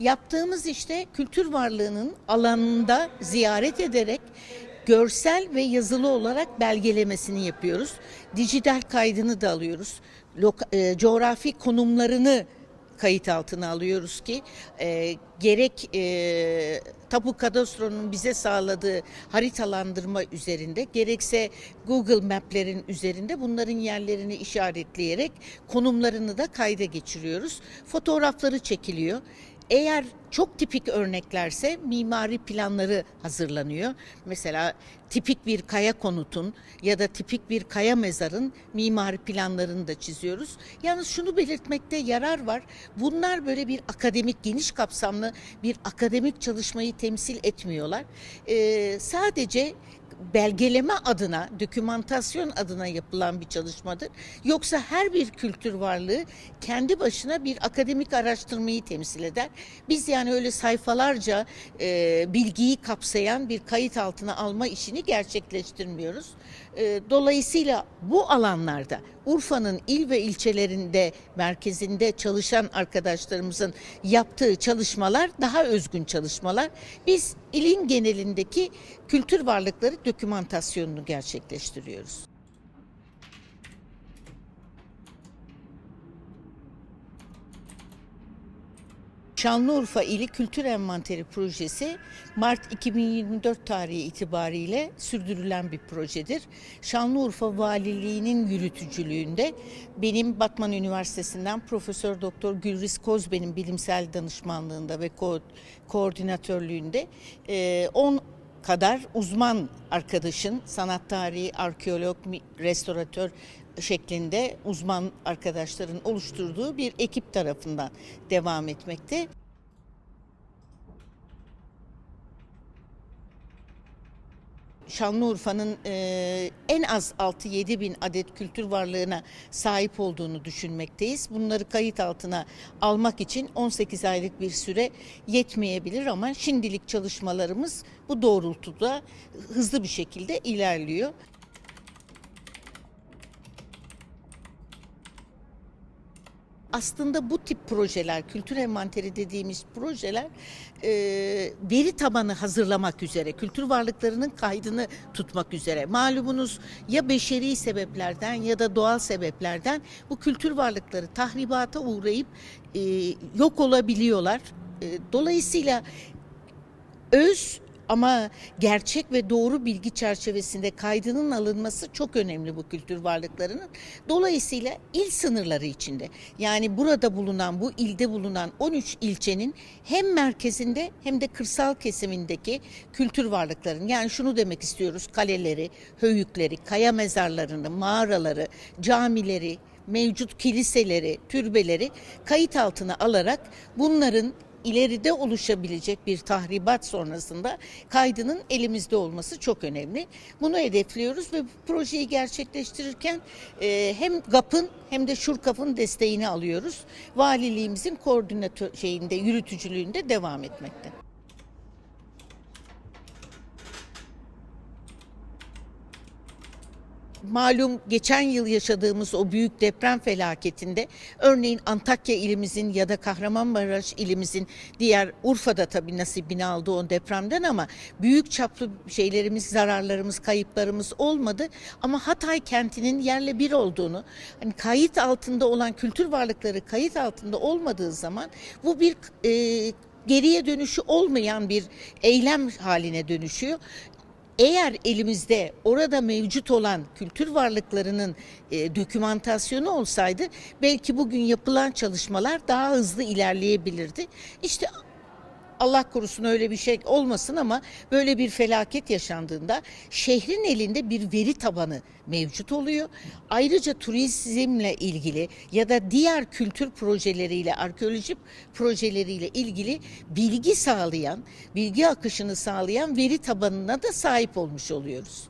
Yaptığımız işte kültür varlığının alanında ziyaret ederek görsel ve yazılı olarak belgelemesini yapıyoruz. Dijital kaydını da alıyoruz. Loka- e, coğrafi konumlarını kayıt altına alıyoruz ki e, gerek e, Tapu Kadastro'nun bize sağladığı haritalandırma üzerinde gerekse Google Map'lerin üzerinde bunların yerlerini işaretleyerek konumlarını da kayda geçiriyoruz. Fotoğrafları çekiliyor. Eğer çok tipik örneklerse mimari planları hazırlanıyor. Mesela tipik bir kaya konutun ya da tipik bir kaya mezarın mimari planlarını da çiziyoruz. Yalnız şunu belirtmekte yarar var. Bunlar böyle bir akademik, geniş kapsamlı bir akademik çalışmayı temsil etmiyorlar. Ee, sadece belgeleme adına, dokümantasyon adına yapılan bir çalışmadır. Yoksa her bir kültür varlığı kendi başına bir akademik araştırmayı temsil eder. Biz yani öyle sayfalarca e, bilgiyi kapsayan bir kayıt altına alma işini gerçekleştirmiyoruz. E, dolayısıyla bu alanlarda Urfa'nın il ve ilçelerinde merkezinde çalışan arkadaşlarımızın yaptığı çalışmalar daha özgün çalışmalar. Biz ilin genelindeki kültür varlıkları dokümantasyonunu gerçekleştiriyoruz. Şanlıurfa İli Kültür Envanteri Projesi Mart 2024 tarihi itibariyle sürdürülen bir projedir. Şanlıurfa Valiliği'nin yürütücülüğünde benim Batman Üniversitesi'nden Profesör Doktor Gülriz Kozben'in bilimsel danışmanlığında ve ko- koordinatörlüğünde e, 10 kadar uzman arkadaşın sanat tarihi, arkeolog, restoratör şeklinde uzman arkadaşların oluşturduğu bir ekip tarafından devam etmekte. Şanlıurfa'nın e, en az 6-7 bin adet kültür varlığına sahip olduğunu düşünmekteyiz. Bunları kayıt altına almak için 18 aylık bir süre yetmeyebilir ama şimdilik çalışmalarımız bu doğrultuda hızlı bir şekilde ilerliyor. Aslında bu tip projeler, kültür envanteri dediğimiz projeler e, veri tabanı hazırlamak üzere, kültür varlıklarının kaydını tutmak üzere. Malumunuz ya beşeri sebeplerden ya da doğal sebeplerden bu kültür varlıkları tahribata uğrayıp e, yok olabiliyorlar. E, dolayısıyla öz ama gerçek ve doğru bilgi çerçevesinde kaydının alınması çok önemli bu kültür varlıklarının. Dolayısıyla il sınırları içinde yani burada bulunan bu ilde bulunan 13 ilçenin hem merkezinde hem de kırsal kesimindeki kültür varlıkların yani şunu demek istiyoruz kaleleri, höyükleri, kaya mezarlarını, mağaraları, camileri, mevcut kiliseleri, türbeleri kayıt altına alarak bunların ileride oluşabilecek bir tahribat sonrasında kaydının elimizde olması çok önemli. Bunu hedefliyoruz ve bu projeyi gerçekleştirirken e, hem GAP'ın hem de Şurkap'ın desteğini alıyoruz. Valiliğimizin koordinatör şeyinde yürütücülüğünde devam etmekte. Malum geçen yıl yaşadığımız o büyük deprem felaketinde örneğin Antakya ilimizin ya da Kahramanmaraş ilimizin diğer Urfa'da tabii nasibini aldı o depremden ama büyük çaplı şeylerimiz, zararlarımız, kayıplarımız olmadı. Ama Hatay kentinin yerle bir olduğunu, hani kayıt altında olan kültür varlıkları kayıt altında olmadığı zaman bu bir e, geriye dönüşü olmayan bir eylem haline dönüşüyor eğer elimizde orada mevcut olan kültür varlıklarının e, dokümantasyonu olsaydı belki bugün yapılan çalışmalar daha hızlı ilerleyebilirdi. İşte Allah korusun öyle bir şey olmasın ama böyle bir felaket yaşandığında şehrin elinde bir veri tabanı mevcut oluyor. Ayrıca turizmle ilgili ya da diğer kültür projeleriyle, arkeoloji projeleriyle ilgili bilgi sağlayan, bilgi akışını sağlayan veri tabanına da sahip olmuş oluyoruz.